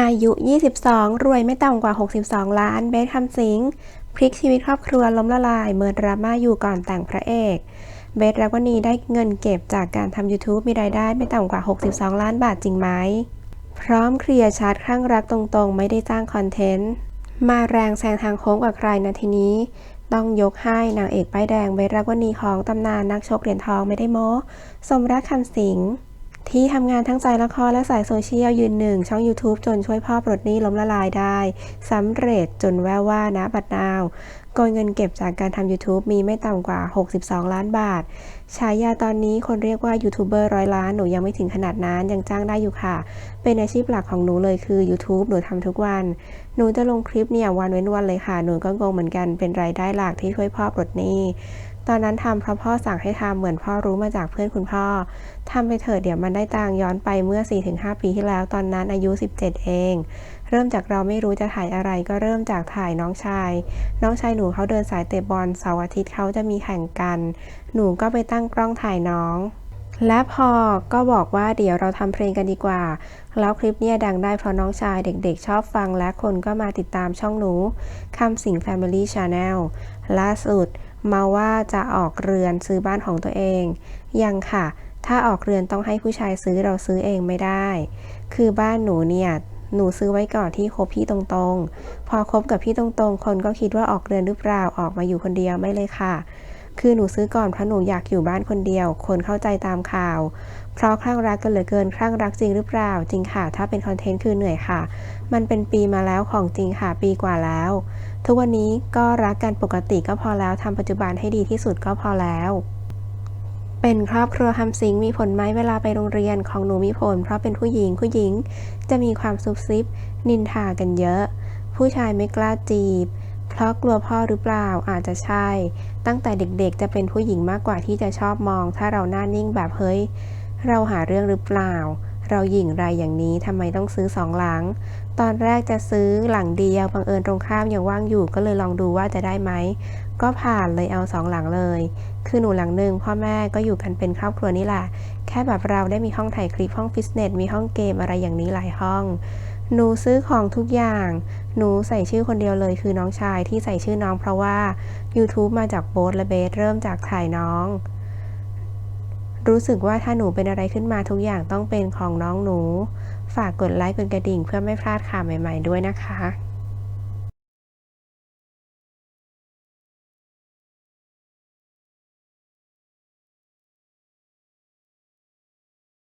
อายุ 22 รวยไม่ต่ำกว่า 62 ล้าน เบสคำสิงพลิกชีวิตครอบครัวล้มละลาย เมินดราม่าอยู่ก่อนแต่งพระเอก เบสรักวนีได้เงินเก็บจากการทำ YouTube มีรายได้ไม่ต่ำกว่า 62 ล้านบาทจริงไหม พร้อมเคลียร์ชัดข้างรักตรงๆ ไม่ได้จ้างคอนเทนต์ มาแรงแซงทางโค้งกว่าใครนะทีนี้ ต้องยกให้นางเอกป้ายแดงเบสรักวนีของตำนานนักชกเหรียญทองไม่ได้โม้ สมรักคำสิง ที่ทำงานทั้งสายละครและสายโซเชียลยืนหนึ่งช่อง YouTube จนช่วยพ่อปลดหนี้ล้มละลายได้สำเร็จจนแววว่านะบัดนาวโกยเงินเก็บจากการทำ YouTube มีไม่ต่ำกว่า 62 ล้านบาท ฉายาตอนนี้คนเรียกว่ายูทูบเบอร์ร้อยล้าน หนูยังไม่ถึงขนาดนั้น ยังจ้างได้อยู่ค่ะ เป็นอาชีพหลักของหนูเลยคือ YouTube หนูทำทุกวัน หนูจะลงคลิปเนี่ยวันเว้นวันเลยค่ะ หนูก็งงเหมือนกัน เป็นรายได้หลักที่ช่วยพ่อปลดหนี้ ตอนนั้นทำเพราะพ่อสั่งให้ทำเหมือนพ่อรู้มาจากเพื่อนคุณพ่อทำไปเถิดเดี๋ยวมันได้ตังย้อนไปเมื่อ 4-5 ปีที่แล้วตอนนั้นอายุ 17 เอง เริ่มจากเราไม่รู้จะถ่ายอะไรก็เริ่มจากถ่ายน้องชาย น้องชายหนูเขาเดินสายเตะบอลเสาร์อาทิตย์เขาจะมีแข่งกัน หนูก็ไปตั้งกล้องถ่ายน้องและพอก็บอกว่าเดี๋ยวเราทำเพลงกันดีกว่า แล้วคลิปเนี่ยดังได้เพราะน้องชายเด็กๆชอบฟังและคนก็มาติดตามช่องหนูคำสิง Family Channel ล่าสุด มาว่าจะออกเรือนซื้อบ้านของตัวเอง ยังค่ะ ถ้าออกเรือนต้องให้ผู้ชายซื้อเราซื้อเองไม่ได้ คือบ้านหนูเนี่ยหนูซื้อไว้ก่อนที่คบพี่ตรงๆ พอคบกับพี่ตรงๆ คนก็คิดว่าออกเรือนหรือเปล่าออกมาอยู่คนเดียวไม่เลยค่ะ คือหนูซื้อก่อนเพราะหนูอยากอยู่บ้านคนเดียว คนเข้าใจตามข่าว เพราะคลั่งรักกันเหลือเกินคลั่งรักจริงหรือเปล่าจริงค่ะ ถ้าเป็นคอนเทนต์คือเหนื่อยค่ะ มันเป็นปีมาแล้วของจริงค่ะ ปีกว่าแล้ว ทุกวันนี้ก็รักกันปกติก็พอแล้วทำปัจจุบันให้ดีที่สุดก็พอแล้ว เป็นครอบครัวคำสิงมีผลไหมเวลาไปโรงเรียนของหนูมีผล เพราะเป็นผู้หญิงผู้หญิงจะมีความซุบซิบ นินทากันเยอะ ผู้ชายไม่กล้าจีบ เพราะกลัวพ่อหรือเปล่าอาจจะใช่ ตั้งแต่เด็กๆจะเป็นผู้หญิงมากกว่าที่จะชอบมอง ถ้าเราหน้านิ่งแบบเฮ้ยเราหาเรื่องหรือเปล่า เราหยิ่งไรอย่างนี้ทำไมต้องซื้อสองหลัง ตอนแรกจะซื้อหลังเดียวบังเอิญตรงข้ามยังว่างอยู่ก็เลยลองดูว่าจะได้ไหม ก็ผ่านเลยเอาสองหลังเลย คือหนูหลังหนึ่งพ่อแม่ก็อยู่กันเป็นครอบครัวนี่แหละ แค่แบบเราได้มีห้องถ่ายคลิปห้องฟิตเนสมีห้องเกมอะไรอย่างนี้หลายห้อง หนูซื้อของทุกอย่าง หนูใส่ชื่อคนเดียวเลยคือน้องชายที่ใส่ชื่อน้องเพราะว่า YouTube มาจากโบ๊ทและเบสเริ่มจากถ่ายน้อง รู้สึกว่าถ้าหนูเป็นอะไรขึ้นมาทุกอย่างต้องเป็นของน้องหนู ฝากกดไลค์กดกระดิ่งเพื่อไม่พลาดข่าวใหม่ ๆ ด้วยนะคะ